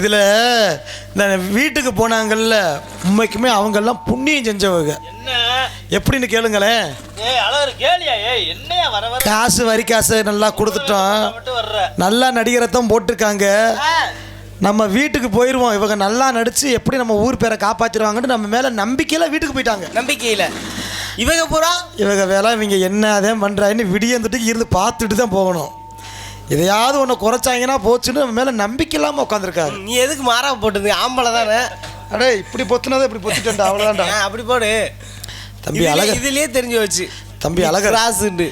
இதில் இந்த வீட்டுக்கு போனாங்கல்ல உண்மைக்குமே அவங்கெல்லாம் புண்ணியம் செஞ்சவங்க. எப்படின்னு கேளுங்களேன். காசு வரி காசு நல்லா கொடுத்துட்டோம் நல்லா நடிகரத்தான் போட்டிருக்காங்க. நம்ம வீட்டுக்கு போயிடுவோம் இவங்க நல்லா நடிச்சு எப்படி நம்ம ஊர் பேரை காப்பாற்றிடுவாங்கன்னு நம்ம மேலே நம்பிக்கையில் வீட்டுக்கு போயிட்டாங்க. நம்பிக்கையில. இவங்க பூரா? இவங்க வேலை இவங்க என்ன அதே பண்ணுறாங்கன்னு விடியந்துட்டு இருந்து பார்த்துட்டு தான் போகணும். எதையாவது ஒன்று குறைச்சாங்கன்னா போச்சுன்னு மேலே நம்பிக்கை இல்லாமல் உட்காந்துருக்காரு நீ எதுக்கு மாறா போட்டது? ஆம்பளை தானே. அடே இப்படி பொத்துனதை இப்படி பொத்துட்டேன்டா அவ்வளோதான்டா அப்படி போடு. தம்பி அழகர். இதுலயே தெரிஞ்சு வச்சு தம்பி அழகர். ராசுண்டு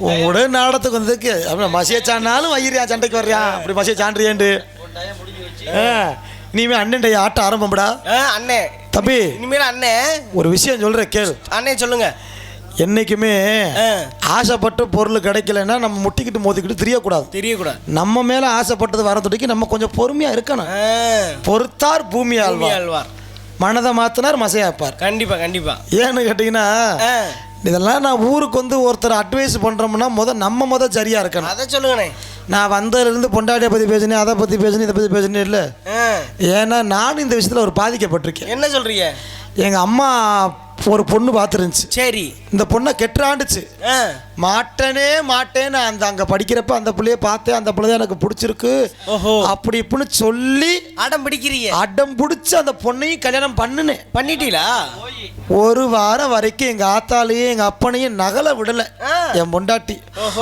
கூட நாடத்துக்கு வந்ததுக்கு அப்படி மசிய சாண்டாலும் வயிறியா சண்டைக்கு வர்றியா? அப்படி மசிய சாண்டியேண்டு இனிமே அண்ணன் ஆட்ட ஆரம்பம்டா. அண்ணே. தம்பி இனிமேல் அண்ணே. ஒரு விஷயம் சொல்கிறேன் கேள். அண்ணே சொல்லுங்க. என்னைக்குமே ஆசைப்பட்டு பொருள் கிடைக்கலன்னா நம்ம முட்டிக்கிட்டு மோதிக்கிட்டு தெரியக்கூடாது. தெரியக்கூடாது. நம்ம மேலே ஆசைப்பட்டது வரதுக்கு நம்ம கொஞ்சம் பொறுமையாக இருக்கணும். பொறுத்தார் பூமி ஆழ்வார். மனதை மாத்தினார் மசையாப்பார் கண்டிப்பா கண்டிப்பா. ஏன்னு கேட்டிங்கன்னா இதெல்லாம் நான் ஊருக்கு வந்து ஒருத்தர் அட்வைஸ் பண்ணுறோம்னா முத நம்ம முத சரியாக இருக்கணும். அதை சொல்லுங்கண்ணே. நான் வந்ததுலேருந்து பொண்டாட்டியை பற்றி பேசினேன் அதை பற்றி பேசினேன் இதை பற்றி பேசினேன் இல்லை. ஏன்னா நானும் இந்த விஷயத்தில் ஒரு பாதிக்கப்பட்டிருக்கேன். என்ன சொல்றீங்க? எங்கள் அம்மா ஒரு பொண்ணு பார்த்துருந்துச்சு. சரி. இந்த பொண்ணை கெட்டுறாண்டுச்சு. ஆ, மாட்டேனே மாட்டேன்னு அந்த அங்கே படிக்கிறப்ப அந்த பிள்ளைய பார்த்தேன். அந்த பிள்ளை எனக்கு பிடிச்சிருக்கு. அப்படி இப்படின்னு சொல்லி அடம் பிடிக்கிறீங்க. அடம் பிடிச்சி அந்த பொண்ணையும் கல்யாணம் பண்ணுனேன். பண்ணிட்டீங்களா? ஒரு வாரம் வரைக்கும் எங்கள் ஆத்தாலையும் எங்கள் அப்பனையும் நகலை விடலை. என் பொண்டாட்டி.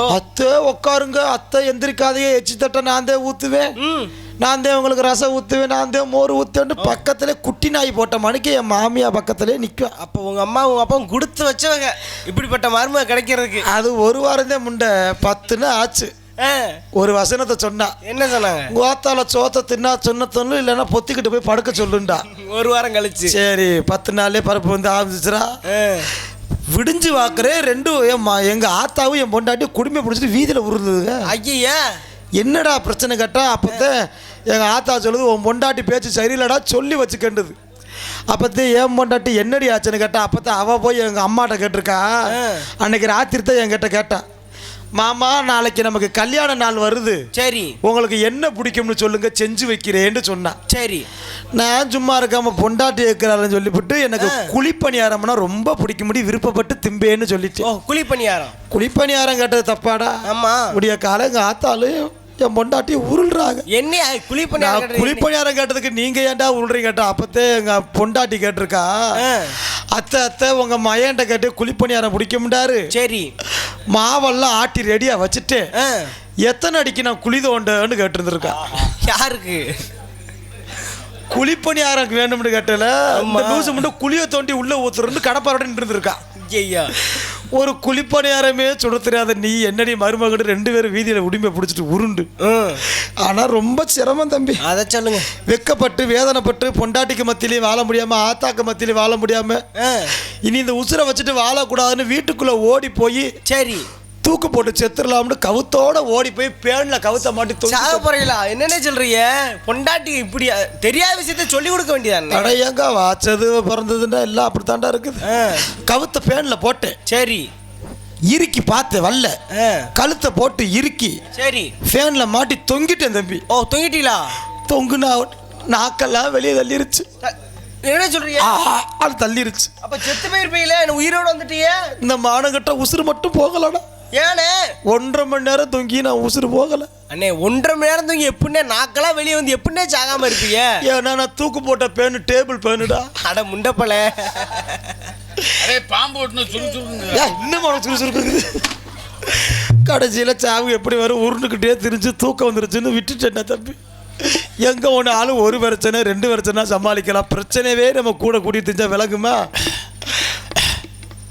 அத்தை உட்காருங்க. அத்தை எந்திரிக்காதையே எச்சி தட்ட நான் தான் ஊற்றுவேன் நான் தான் உங்களுக்கு ரசம் ஊற்றுவேன் நான் தான் மோர் ஊற்றுவேன்னு பக்கத்துல குட்டி நாய் போட்ட மணிக்கு என் மாமியா பக்கத்துலேயே நிற்கும் அப்போ உங்க அம்மா உங்க அப்பாவும் கொடுத்து வச்சவங்க. இப்படிப்பட்ட மருமக கிடைக்கிறதுக்கு. அது ஒரு வாரம் தான் முண்டை பத்துன்னு ஆச்சு. ஒரு வசனத்தை சொன்னா. என்ன சொன்னாங்க? கோத்தால சோத்தை தின்னா சொன்ன சொல்லு இல்லைன்னா பொத்திக்கிட்டு போய் படுக்க சொல்லுண்டா. ஒரு வாரம் கழிச்சு. சரி பத்து நாள்லயே பருப்பு வந்து ஆரம்பிச்சிச்சுரா ஆ, விடிஞ்சு பார்க்குறேன் ரெண்டும் என் எங்கள் ஆத்தாவும் என் பொண்டாட்டி குடும்பம் பிடிச்சிட்டு வீதியில் உருளுதுங்க. ஐயையா. என்னடா பிரச்சனை கேட்டா அப்போதான் எங்கள் ஆத்தா சொல்லுது உன் பொண்டாட்டி பேச்சு சரியில்லடா சொல்லி வச்சுக்கண்டுது அப்போதான் என் பொண்டாட்டி என்னடி ஆச்சுன்னு கேட்டா அப்போதான் அவள் போய் எங்கள் அம்மாட்ட கேட்டிருக்கா. அன்னைக்கு ராத்திரி தான் என்கிட்ட கேட்டா மாமா நாளைக்கு நமக்கு கல்யாண நாள் வருது. சரி. உங்களுக்கு என்ன பிடிக்கும்னு சொல்லுங்க செஞ்சு வைக்கிறேன்னு சொன்னான் சரி. நான் சும்மா இருக்காம பொண்டாட்டி இருக்கிறாருன்னு சொல்லிவிட்டு எனக்கு குழிப்பணியாரம்னா ரொம்ப பிடிக்க முடியும் விருப்பப்பட்டு திம்பேன்னு சொல்லிட்டு. ஓ குழி பணியாரம் குழிப்பணியாரம் கேட்டது தப்பாடா. ஆமா. விடிய காலம் எங்கள் ஆத்தாலும் என் பொண்டாட்டி உருள்றாங்க. என்ன குழி நான் பணியாரம் குழிப்பணியாரம் கேட்டதுக்கு நீங்க ஏன்டா உருள்றீங்க கேட்டா அப்பத்தே எங்க பொண்டாட்டி கேட்டிருக்கா. அத்தை அத்தை உங்க மயன்ட்ட கேட்டு குழிப்பணியாரம் பிடிக்க முடியாரு சரி. மாவெல்லாம் ஆட்டி ரெடியா வச்சுட்டு எத்தனை அடிக்கு நான் குழி தோண்டன்னு கேட்டிருந்திருக்கா. யாருக்கு? குழிப்பணியாரம் வேணும்னு கேட்டல நியூஸ் மட்டும் குழியை தோண்டி உள்ள ஊத்துறன்னு கடப்பாரோட நின்றுருக்கா ஐயா ஒரு குழிப்பணியாரமே சுட தெரியாத நீ என்னடி மருமகன் ரெண்டு பேரும் வீதியில உரிமை பிடிச்சிட்டு உருண்டு. ம் ஆனா ரொம்ப சிரமம் தம்பி. அதை சொல்லுங்க. வெக்கப்பட்டு வேதனைப்பட்டு பொண்டாட்டிக்கு மத்தியிலையும் வாழ முடியாம ஆத்தாக்கு மத்தியிலையும் வாழ முடியாம ஆ, இனி இந்த உசுரை வச்சுட்டு வாழக்கூடாதுன்னு வீட்டுக்குள்ள ஓடி போய் சரி. தூக்கு போட்டு செத்துடலாம்னு கவுத்தோட ஓடி போய் பேன்ல கவுத்த மாட்டி சாக. போறீங்களா? என்னென்ன சொல்றீங்க? பொண்டாட்டி இப்படி தெரியாத விஷயத்த சொல்லி கொடுக்க வேண்டியதானே அட ஏங்க வாச்சது பிறந்ததுன்னா எல்லாம் அப்படித்தாண்டா இருக்குது. கவுத்த பேன்ல போட்டேன். சரி. இறுக்கி பார்த்தேன் வல்ல. ஆ, கழுத்தை போட்டு இறுக்கி. சரி. ஃபேன்ல மாட்டி தொங்கிட்டேன் தம்பி. ஓ தொங்கிட்டீங்களா? தொங்குனா நாக்கெல்லாம் வெளியே தள்ளிருச்சு. என்ன சொல்றீங்க? அது தள்ளிருச்சு. அப்ப செத்து போயிருப்பீங்களே உயிரோட வந்துட்டீங்க இந்த மானங்கிட்ட உசுறு மட்டும் போகலடா ஏனே? ஒன்றரை மணி நேரம் தொங்கி நான் உசுறு போகல. அண்ணே ஒன்றரை மணி நேரம் தூங்கி எப்படின்னே நாக்கெல்லாம் வெளியே வந்து எப்படின்னே சாகாம இருப்பீங்க? ஏன்னா நான் தூக்கு போட்ட பேனு டேபிள் பேனுடா. அட முண்டப்பல அரே பாம்பு ஓட்டுன சுறுசுறுன்னு ஏன் இன்னும் சுறுசுறுப்பு இருக்குது கடைசியில் சாவு எப்படி வரும்? உருண்டுக்கிட்டே திரிஞ்சு தூக்கம் வந்துருச்சுன்னு விட்டுட்டேன் தம்பி. எங்கே ஒன்று ஆளும் ஒரு பிரச்சனை ரெண்டு பிரச்சனை சமாளிக்கலாம். பிரச்சனையவே நம்ம கூட கூட்டிட்டு தெரிஞ்சா விளங்குமா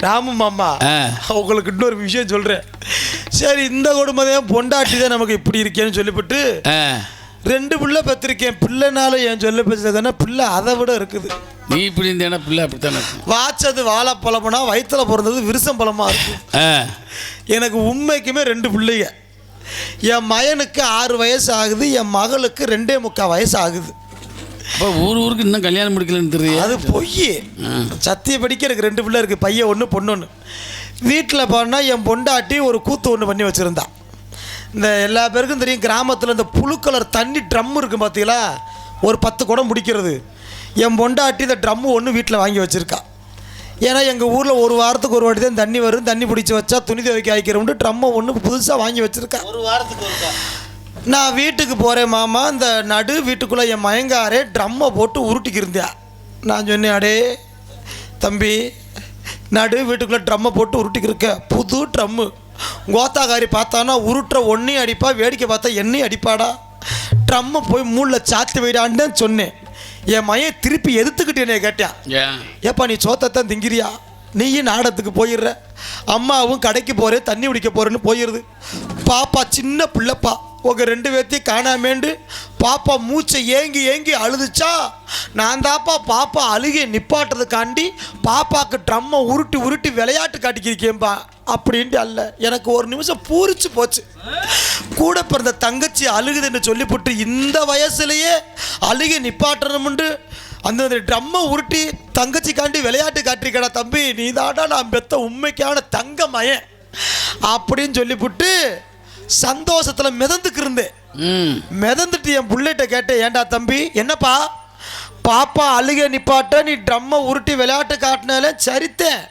ராமு மாமா. உங்களுக்கு இன்னொரு விஷயம் சொல்கிறேன் சரி இந்த குடும்பத்தையும் பொண்டாட்டி தான் நமக்கு இப்படி இருக்கேன்னு சொல்லிவிட்டு ரெண்டு பிள்ளை பெற்றிருக்கேன் பிள்ளைனால என் சொல்ல பேசுறதுன்னா பிள்ளை அதை விட இருக்குது. நீ இப்படி இருந்தேன்னா பிள்ளை அப்படித்தானே வாச்சது வாழைப்பழம்னா வயிற்றுல பிறந்தது விருசம் பழமாக இருக்கும் எனக்கு உண்மைக்குமே ரெண்டு பிள்ளைங்க. என் மயனுக்கு ஆறு வயசு ஆகுது என் மகளுக்கு ரெண்டே முக்கால் வயசு ஆகுது. அப்போ ஊர் ஊருக்கு இன்னும் கல்யாணம் முடிக்கலன்னு தெரியும் அது பொய். சத்திய படிக்க எனக்கு ரெண்டு பிள்ளை இருக்குது பையன் ஒன்று பொண்ணு ஒன்று வீட்டில் போனால் என் பொண்டாட்டி ஒரு கூத்து ஒன்று பண்ணி வச்சுருந்தா. இந்த எல்லா பேருக்கும் தெரியும் கிராமத்தில் இந்த புழு கலர் தண்ணி ட்ரம் இருக்கும் பார்த்தீங்களா ஒரு பத்து குடம் பிடிக்கிறது என் பொண்டாட்டி இந்த ட்ரம்மு ஒன்று வீட்டில் வாங்கி வச்சுருக்கா. ஏன்னா எங்கள் ஊரில் ஒரு வாரத்துக்கு ஒரு வாட்டி தான் தண்ணி வரும். தண்ணி பிடிச்சி வச்சா துணி துவைக்க வைக்கிறோம்னு ட்ரம்மை ஒன்று புதுசாக வாங்கி வச்சுருக்கா. ஒரு வாரத்துக்கு நான் வீட்டுக்கு போகிறேன் மாமா. இந்த நடு வீட்டுக்குள்ளே என் மயங்காரே ட்ரம்மை போட்டு உருட்டிக்கிருந்தேன் நான் சொன்னேன் அடே தம்பி நடு வீட்டுக்குள்ளே ட்ரம்மை போட்டு உருட்டிக்கிருக்க. புது ட்ரம்மு கோத்தாக்காரி பார்த்தானா உருட்டுற ஒன்றையும் அடிப்பா வேடிக்கை பார்த்தா என்னையும் அடிப்பாடா. ட்ரம்மை போய் மூளில் சாத்தி வைடான்னு சொன்னேன். என் மயன் திருப்பி எதிர்த்துக்கிட்டு என்னைய கேட்டான். ஏப்பா நீ சோத்தத்தான் திங்கிறியா? நீயும் நாடத்துக்கு போயிடுற. அம்மாவும் கடைக்கு போகிறேன் தண்ணி குடிக்க போகிறேன்னு போயிடுது பாப்பா சின்ன பிள்ளைப்பா. உங்க ரெண்டு பேர்த்தையும் காணாமேண்டு பாப்பா மூச்சை ஏங்கி ஏங்கி அழுதுச்சா? நான் தாப்பா பாப்பா அழுகி நிப்பாட்டுறதுக்காண்டி பாப்பாக்கு ட்ரம்மை உருட்டி உருட்டி விளையாட்டு காட்டிக்கிருக்கேன்பா. அப்படின்ட்டு அல்ல. எனக்கு ஒரு நிமிஷம் பூரிச்சு போச்சு. கூட பிறந்த தங்கச்சி அழுகுதுன்னு சொல்லிவிட்டு இந்த வயசுலேயே அழுகி நிப்பாட்டணும்னு அந்த ட்ரம்மை உருட்டி தங்கச்சிக்காண்டி விளையாட்டு காட்டிருக்கடா தம்பி. நீ நான் பெத்த உண்மைக்கான தங்க மயன் அப்படின்னு சொல்லிவிட்டு சந்தோஷத்தில் மிதந்துக்கு இருந்தேன் மிதந்துட்டு என் புள்ளைகிட்ட கேட்டேன் ஏன்டா தம்பி என்னப்பா? பாப்பா அழுக நிப்பாட்ட நீ ட்ரம்மை உருட்டி விளையாட்டு காட்டினால சரித்தேன்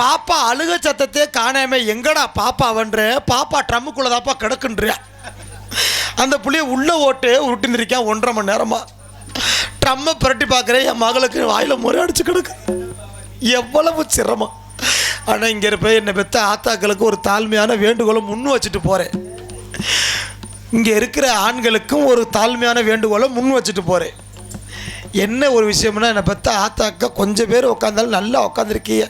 பாப்பா அழுக சத்தத்தை காணாம எங்கடா பாப்பா வன்ற? பாப்பா ட்ரம்முக்குள்ள தாப்பா கிடக்குன்ற அந்த புள்ளைய உள்ள ஓட்டு உருட்டிந்திருக்கேன் ஒன்றரை மணி நேரமா. ட்ரம்மை புரட்டி பார்க்குறேன் என் மகளுக்கு வாயில் முறை அடிச்சு கிடக்கு. எவ்வளவு சிரமம். ஆனால் இங்கே இருப்ப என்னை பெத்த ஆத்தாக்களுக்கு ஒரு தாழ்மையான வேண்டுகோளை முன் வச்சுட்டு போகிறேன் இங்கே இருக்கிற ஆண்களுக்கும் ஒரு தாழ்மையான வேண்டுகோளை முன் வச்சுட்டு போகிறேன் என்ன ஒரு விஷயம்னா என்னை பெற்ற ஆத்தாக்கா கொஞ்சம் பேர் உட்காந்தாலும் நல்லா உட்காந்துருக்கீங்க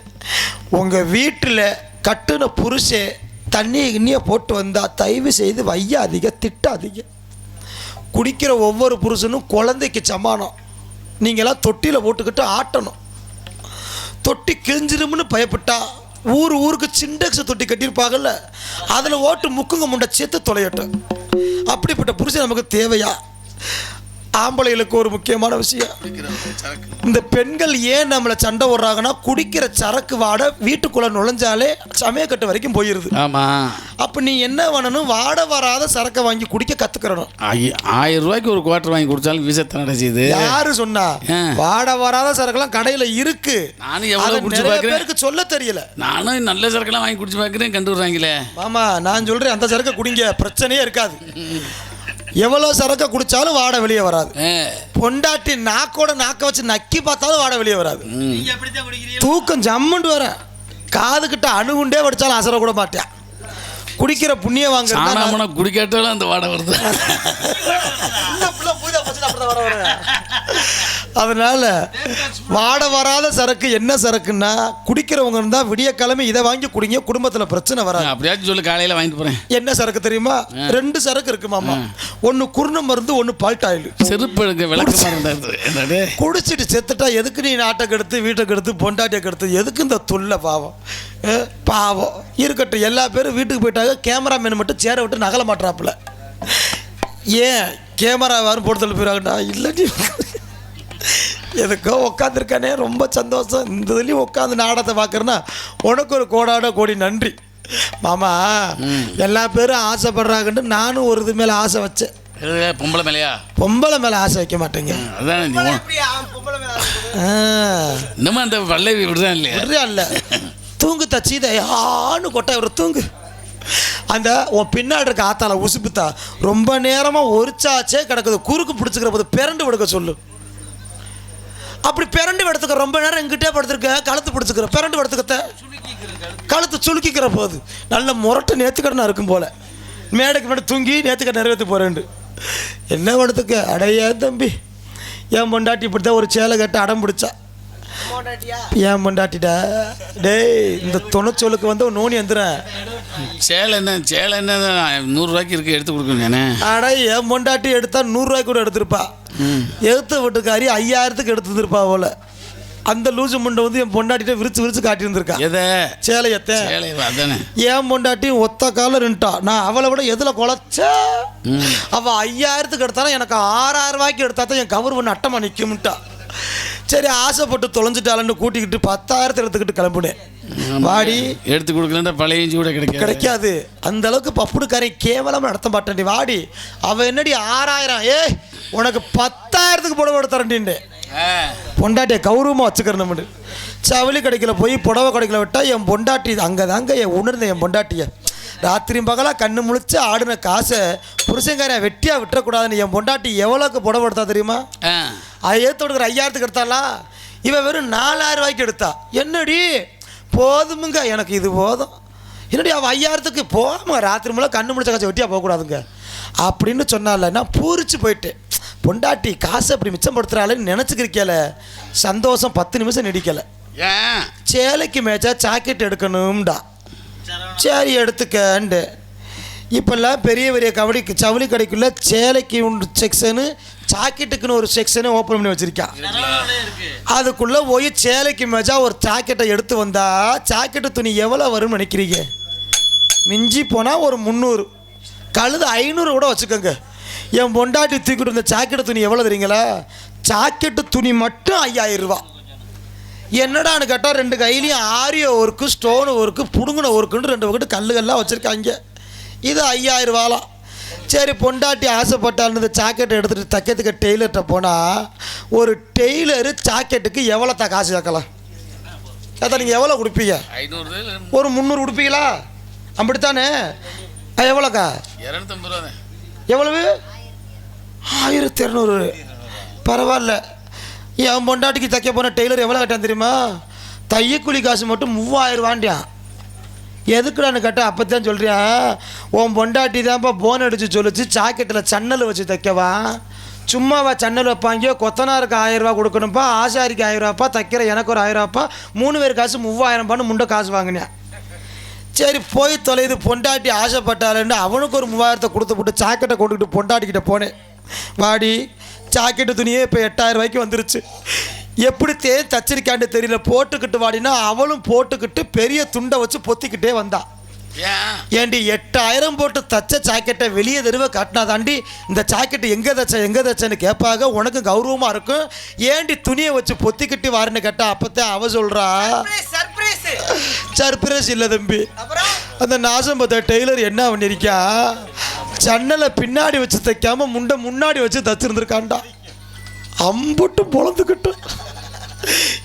உங்கள் வீட்டில் கட்டுன புருஷே தண்ணி கிண்ணியை போட்டு வந்தால் தயவு செய்து வையாதீங்க திட்டாதீங்க குடிக்கிற ஒவ்வொரு புருஷனும் குழந்தைக்கு சமானம். நீங்களாம் தொட்டியில் போட்டுக்கிட்டு ஆட்டணும். தொட்டி கிழிஞ்சிரும்னு பயப்பட்டா ஊர் ஊருக்கு சிண்டெக்ஸ் தொட்டி கட்டியிருப்பாங்கல்ல அதில் ஓட்டு முக்குங்க முண்டை சேர்த்து தொலையட்டும். அப்படிப்பட்ட புருஷன் நமக்கு தேவையா? ஆம்பளைகளுக்கு ஒரு முக்கியமான விஷயம். இந்த பெண்கள் ஏன் நம்மளை சண்டை போடுறாங்கன்னா குடிக்கிற சரக்கு வாடை வீட்டுக்குள்ளே நுழைஞ்சாலே சமயக்கட்டு வரைக்கும் போயிடுது ஆமாம் அப்போ நீ என்ன பண்ணணும்? வாடை வராத சரக்கை வாங்கி குடிக்க கற்றுக்கிறணும் ஆயிரம் ரூபாய்க்கு ஒரு குவார்டர் வாங்கி குடிச்சாலும் வீசத்தனடா செய்யுது? யாரு சொன்னா. வாடை வராத சரக்குலாம் கடையில் இருக்கு. நானும் எவ்வளோ அதை குடிச்சு பேருக்கு சொல்ல தெரியல. நானும் நல்ல சரக்கெல்லாம் வாங்கி குடிச்சு பார்க்குறேன் கண்டு விடுறாங்களே மாமா நான் சொல்றேன் அந்த சரக்கை குடிங்க பிரச்சனையே இருக்காது. எவ்வளோ சரக்கை குடிச்சாலும் வாடை வெளியே வராது. பொண்டாட்டி நாக்கோட நாக்க வச்சு நக்கி பார்த்தாலும் வாடை வெளியே வராது. தூக்கம் ஜம்முண்டு வர காதுகிட்ட அணுகுண்டே வடிச்சாலும் அசர கூட மாட்டேன். குடிக்கிற புண்ணிய வாங்க குடிக்காட்டாலும் அந்த வாடை வருது. அதனால வாடை வராத சரக்கு என்ன சரக்குன்னா குடிக்கிறவங்க இருந்தா விடிய கிழமை இதை வாங்கி குடிங்க குடும்பத்துல பிரச்சனை வராது. அப்படியாச்சும் சொல்லு காலையில் வாங்கிட்டு போகிறேன் என்ன சரக்கு தெரியுமா? ரெண்டு சரக்கு இருக்கு மாமா. ஒன்னு குருண மருந்து ஒன்னு பால்ட் ஆயில். செருப்பு எடுக்க என்னடே குடிச்சிட்டு செத்துட்டா எதுக்கு நீ நாட்டை கெடுத்து வீட்டை கெடுத்து பொண்டாட்டியை கெடுத்து? எதுக்கு இந்த தொல்லை பாவம்? பாவம். இருக்கட்டும் எல்லா பேரும் வீட்டுக்கு போயிட்டாங்க. கேமராமேன் மட்டும் சேரை விட்டு நகல மாட்டாப்புல ஏன்? கேமரா யாரும் போட்டு போயிடாங்கடா இல்லடி. எதுக்கோ உட்காந்துருக்கானே ரொம்ப சந்தோஷம். இந்த இதுலேயும் உட்காந்து நாடகத்தை பார்க்குறேன்னா உனக்கு ஒரு கோடாட கோடி நன்றி. மாமா எல்லா பேரும் ஆசைப்படுறாங்கன்ட்டு நானும் ஒரு இது மேலே ஆசை வச்சேன். பொம்பளை மேலையா? பொம்பளை மேலே ஆசை வைக்க மாட்டேங்க. அதான் இன்னமும் அந்த பல்லவி இப்படிதான் இல்லையா? விடுறியா இல்ல. தூங்கு தச்சீத ஆன்னு கொட்டை ஒரு தூங்கு. அந்த உன் பின்னாடி இருக்க ஆத்தால உசுப்புத்தா ரொம்ப நேரமா ஒரிச்சாச்சே கிடக்குது. குறுக்கு பிடிச்சிக்கிற போது பிறண்டு விடுக்க சொல்லு. அப்படி பிறண்டு படுத்துக்க ரொம்ப நேரம் எங்கிட்டே படுத்துருக்க கழுத்து பிடிச்சிக்கிற பிறண்டு படுத்துக்கத்த. கழுத்து சுளுக்கிக்கிற போது நல்ல முரட்டு நேத்துக்கடனா இருக்கும் போல. மேடைக்கு மேடம் தூங்கி நேத்துக்கடை நிறைவேற்றி போகிறேன்ட்டு என்ன படுத்துக்க? அடையா தம்பி என் பொண்டாட்டி இப்படி தான் ஒரு சேலை கட்ட அடம் பிடிச்சா. ஏன் பொண்டாட்டிடா டேய் இந்த துணைச்சொலுக்கு வந்து நோனி வந்துடுறேன் சேலை என்ன சேலை என்ன நூறுரூவாய்க்கு இருக்கு எடுத்து கொடுக்கணும் நானே அடா என் பொண்டாட்டி எடுத்தா நூறுரூவாய்க்கு கூட எடுத்திருப்பா? எடுத்த வீட்டுக்காரி ஐயாயிரத்துக்கு எடுத்துருப்பா போல. அந்த லூசு முண்டை வந்து என் பொண்டாட்டிட்ட விரிச்சு விரிச்சு காட்டியிருந்திருக்கா. எதை? சேலையத்தை சேலை அதானே. என் பொண்டாட்டி ஒத்த காலம் நின்ட்டா? நான் அவளை விட எதில் குலைச்ச அவள் ஐயாயிரத்துக்கு எடுத்தாலும் எனக்கு ஆறாயிரம் ரூபாய்க்கு எடுத்தா தான் என் கவர் ஒன்று அட்டமாக நிற்கும்ட்டா சரி ஆசைப்பட்டு தொலைஞ்சிட்டாலன்னு கூட்டிக்கிட்டு பத்தாயிரத்தை எடுத்துக்கிட்டு கிளம்புனேன். வாடி. எடுத்து கொடுக்கலன்னா பழைய கூட கிடைக்காது. கிடைக்காது. அந்த அளவுக்கு பப்புடுக்காரை கேவலமா நடத்த மாட்டேன்டி. வாடி அவ என்னடி ஆறாயிரம்? ஏ உனக்கு பத்தாயிரத்துக்கு புடவை எடுத்துறேன்டின்னு ஆ, பொண்டாட்டியை கௌரவமாக வச்சுக்கிறேன் நம்ம சவலி கடைக்கில் போய் புடவை கடைக்கில் விட்டால் என் பொண்டாட்டி அங்கே தாங்க என் உணர்ந்த என் பொண்டாட்டியை. ராத்திரியும் பகலாக கண்ணு முழிச்சு ஆடின காசை புருஷங்காரன் வெட்டியாக விட்டுறக்கூடாதுன்னு என் பொண்டாட்டி எவ்வளோக்கு புடவை எடுத்தா தெரியுமா. அதை ஏற்று கொடுக்குற ஐயாயிரத்துக்கு எடுத்தாளா? இவன் வெறும் நாலாயிரம் ரூபாய்க்கு எடுத்தா. என்னடி? போதுமுங்க எனக்கு இது போதும். என்னடி அவன் ஐயாயிரத்துக்கு போகாம ராத்திரி முழுக்க கண்ணு முடிச்ச காசை வெட்டியாக போகக்கூடாதுங்க. அப்படின்னு சொன்னால நான் பூரிச்சு போயிட்டேன். பொண்டாட்டி காசை அப்படி மிச்சப்படுத்துறாளேன்னு நினச்சிக்கிருக்கல. சந்தோஷம் பத்து நிமிஷம் நீடிக்கலை. ஏன்? சேலைக்கு மேய்ச்சா ஜாக்கெட் எடுக்கணும்டா. சரி எடுத்துக்கண்டு. இப்போல்லாம் பெரிய பெரிய கபடி சவுளி கடைக்குள்ள சேலைக்கு உண்டு செக்ஷனு ஜாக்கெட்டுக்குன்னு ஒரு செக்ஷனை ஓப்பன் பண்ணி வச்சிருக்கான் அதுக்குள்ளே போய் சேலைக்கு மேய்ச்சா ஒரு ஜாக்கெட்டை எடுத்து வந்தா ஜாக்கெட்டு துணி எவ்வளோ வரும்னு நினைக்கிறீங்க? மிஞ்சி போனால் ஒரு முந்நூறு. கழுது ஐநூறு கூட வச்சுக்கோங்க. என் பொண்டாட்டி தூக்கிட்டு வந்த ஜாக்கெட்டு துணி எவ்வளோ தெரியுங்களா? ஜாக்கெட்டு துணி மட்டும் ஐயாயிரம் ரூபா என்னடான்னு கேட்டால் ரெண்டு கையிலையும் ஆரியோ ஒர்க்கு ஸ்டோனு ஒர்க்கு புடுங்கின ஒர்க்குன்னு ரெண்டு பக்கத்து கல்லுகள்லாம் வச்சுருக்காங்க. இது ஐயாயிரம் ரூபாலாம். சரி பொண்டாட்டி ஆசைப்பட்டாலும் இந்த ஜாக்கெட்டை எடுத்துகிட்டு தைக்கிறதுக்கு டெய்லர்கிட்ட போனால் ஒரு டெய்லரு ஜாக்கெட்டுக்கு எவ்வளோ தான் காசு கேட்கலாம்? அதான் நீங்கள் எவ்வளோ கொடுப்பீங்க? ஒரு முந்நூறு கொடுப்பீங்களா? அப்படித்தானே? எவ்வளோக்கா இரநூத்தம்பது ரூபா தான் எவ்வளவு? ஆயிரத்தி இரநூறு. பரவாயில்ல. என் பொண்டாட்டிக்கு தைக்க போன டெய்லர் எவ்வளோ கேட்டான் தெரியுமா? தையக்கூலி காசு மட்டும் மூவாயிரம் ரூபாண்டியான் எதுக்குடான்னு கேட்டால் அப்போ தான் சொல்கிறேன் உன் பொண்டாட்டி தான்ப்பா போன் அடித்து சொல்லிச்சு ஜாக்கெட்டில் சன்னல் வச்சு தைக்கவா? சும்மாவா சன்னல் வைப்பாங்க கொத்தனாருக்கு ஆயிரரூபா கொடுக்கணும்ப்பா ஆசாரிக்கு ஆயிரரூபாப்பா தைக்கிற எனக்கு ஒரு ஆயிரரூபாப்பா மூணு பேர் காசு மூவாயிரம்பான்னு முண்டை காசு வாங்கினேன் சரி போய் தொலைது பொண்டாட்டி ஆசைப்பட்டாளேன்னு அவனுக்கு ஒரு மூவாயிரத்தை கொடுத்து போட்டு சாக்கெட்டை கொண்டுக்கிட்டு பொண்டாட்டிக்கிட்ட போனேன். வாடி ஜாக்கெட்டு துணியே இப்போ எட்டாயிரம் ரூபாய்க்கு வந்துருச்சு. எப்படி தே தச்சிருக்கான்னு தெரியல. போட்டுக்கிட்டு வாடினா அவளும் போட்டுக்கிட்டு பெரிய துண்டை வச்சு பொத்திக்கிட்டே வந்தா. ஏண்டி எட்டாயிரம் போட்டு தச்ச ஜாக்கெட்டை வெளியே தெருவை காட்டினாதாண்டி இந்த ஜாக்கெட்டு எங்கே தச்ச எங்கே தச்சேன்னு கேட்பாங்க உனக்கு கௌரவமாக இருக்கும். ஏண்டி துணியை வச்சு பொத்திக்கிட்டு வாருன்னு கேட்டா அப்போத்தான் அவ சொல்கிறா சர்ப்ரைஸ் சர்ப்ரைஸ் இல்லை தம்பி. அந்த நாசம் பார்த்த டெய்லர் என்ன பண்ணியிருக்கா ஜன்னலை பின்னாடி வச்சு தைக்காம முண்டை முன்னாடி வச்சு தச்சிருந்துருக்காண்டா அம்புட்டு பொழந்துக்கிட்டு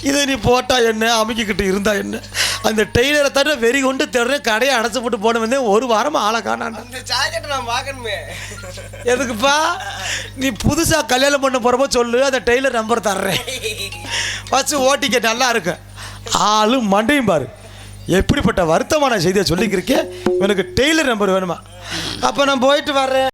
இதை நீ போட்டா என்ன? அமைக்கிக்கிட்டு இருந்தா என்ன? அந்த டெய்லரை தவிர வெறி கொண்டு தேடுறேன் கடையை அடைச்சு போட்டு போன வந்தே ஒரு வாரமாக ஆளை காணாண்டா இந்த ஜாக்கெட் நான் பார்க்கணுமே. எதுக்குப்பா? நீ புதுசாக கல்யாணம் பண்ண போகிறப்போ சொல்லு அந்த டெய்லர் நம்பர் தர்றேன். வச்சு ஓட்டிக்க நல்லா இருக்கு. ஆளு மண்டையும் பாரு. எப்படிப்பட்ட வருத்தமான செய்தியை சொல்லிக்கிருக்கேன் எனக்கு டெய்லர் நம்பர் வேணுமா? அப்போ நான் போயிட்டு வர்றேன்.